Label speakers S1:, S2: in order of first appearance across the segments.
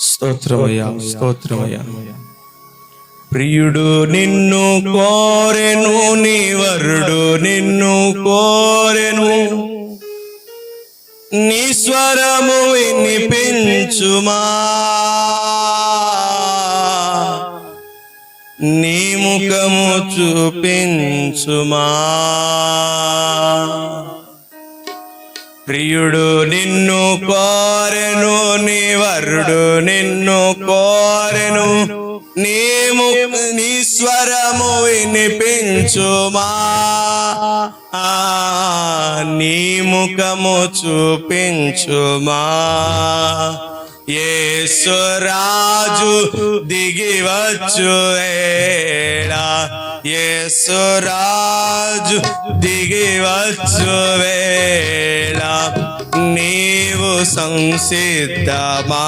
S1: స్తోత్రమయ్యా స్తోత్రమయ్యా ప్రియుడు నిన్ను కోరెను నీ వరుడు నిన్ను కోరెను. నీ స్వరము వినిపించుమా. నీ ముఖము చూపించుమా. ప్రియుడు నిన్ను కోరెను నీ వరుడు నిన్ను కోరెను. నీ ము నీ స్వరము వినిపించుమా? ఆ, నీ ముఖము చూపించుమా? యేసురాజు దిగివచ్చు ఏడా యేసురాజు దిగి వచ్చు వేళ నీవు సంసిద్ధమా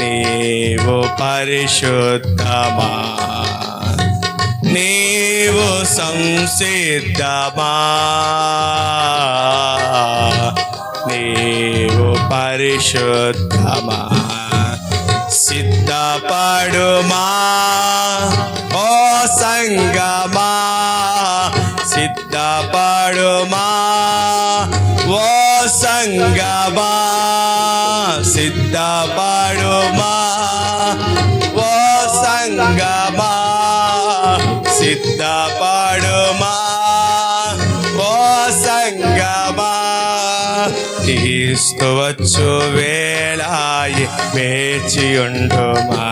S1: నీవు పరిశుద్ధమా నీవు సంసిద్ధమా నీవు పరిశుద్ధమా సిద్ధపడుమా? ఓ సంగమా సిద్ధపడుమా? ఓ సంగమా సిద్ధపడుమా? ఓ సంగమా సిద్ధపడుమా? తీసుకోవచ్చు వేళాయి వేచియుండుమా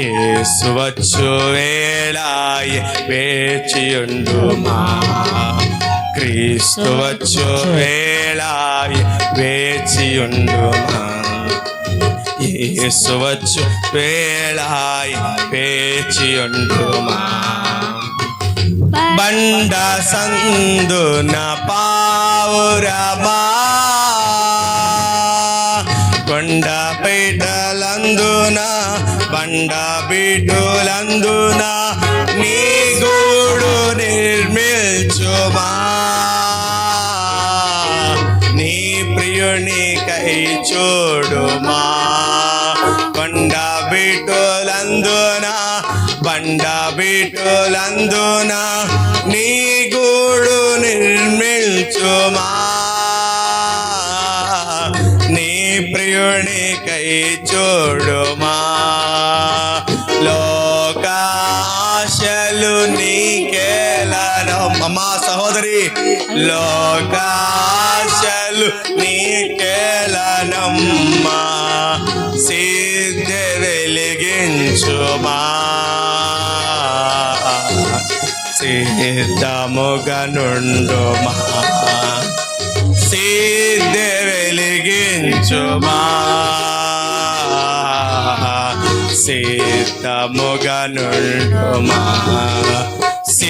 S1: ఏసువచ్చు వేళాయి వేచియుండుమా క్రీస్తు వచ్చు వేళాయి వేచియుండుమా యేసు వచ్చు వేళాయి వేచియుండుమా బండ సందున పావురమా బండ బిడ్డులందున నీ గూడు నిర్మిల్చుమా నీ ప్రియుని కై చూడుమా. కొండ బిడ్డులందున బండ బిడ్డులందున నీ గూడు నిర్మిల్చుమా నీ ప్రియుని కై చూడుమా. నీకేలను అమ్మా సహోదరి లోకాశలు నీ కేలనమ్మా సిద్ధ వెలిగించుమా. సిద్ధముగనుండుమా సిద్ధ వెలిగించుమా. సిద్ధముగా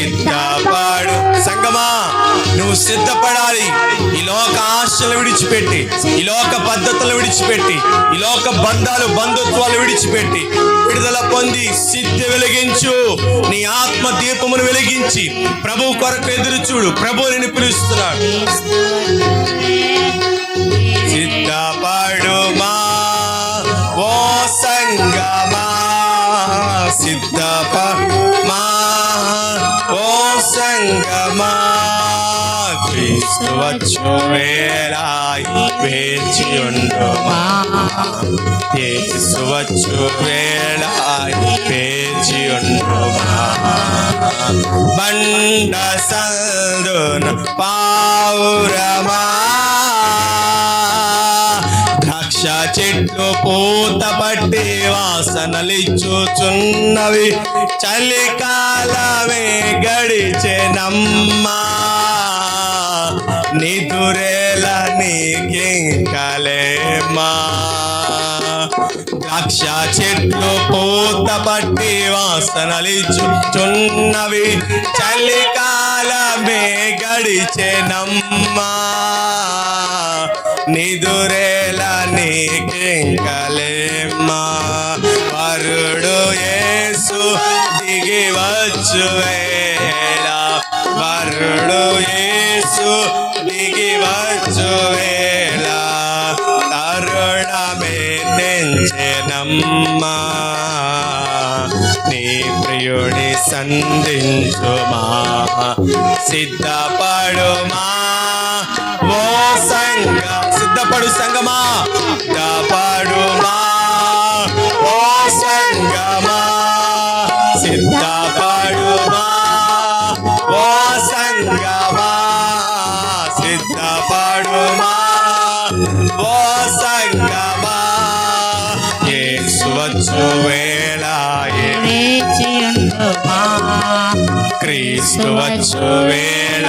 S1: సిద్ధపడు సంగమా నువ్వు సిద్ధపడాలి. ఈ లోక ఆశలు విడిచిపెట్టి ఈ లోక పద్ధతులు విడిచిపెట్టి ఈ లోక బంధాలు బంధుత్వాలు విడిచిపెట్టి విడుదల పొంది సిద్ధి వెలిగించు. నీ ఆత్మ దీపమును వెలిగించి ప్రభు కొరకు ఎదురు చూడు. ప్రభు నిన్ను పిలుస్తున్నాడు సిద్ధపడుమా ఓ సంగమా సిద్ధపడు సంగమా క్రీస్తు వచ్చు వేళాయి వేచి ఉండుమా యేసు వచ్చు వేళాయి వేచి ఉండుమా బండ సందున పావురమా ద్రాక్ష చెట్లు పూత పట్టి వాసనలిచ్చుచున్నవి చలికాలమే గడిచెనమ్మా నిదురేల నీకింకలేమా ద్రాక్ష చెట్లు పూత పట్టి వాసనలిచ్చుచున్నవి చలికాలమే గడిచెనమ్మా. నిదురేల నీకింకలేమ్మా వరుడు యేసు దిగి వచ్చువే నరుడు యేసు దిగి వచ్చు వేళ. తరుణమే నెంచెనమ్మా నీ ప్రియుడి సంధించుమా. సిద్ధపడుమా. ఓ సంగ సిద్ధపడు సంగమా సిద్ధపడుమా. ఓ సంగమా యేసు వచ్చు వేళ
S2: వేచియుండుమా?
S1: క్రీస్తు వచ్చు వేళ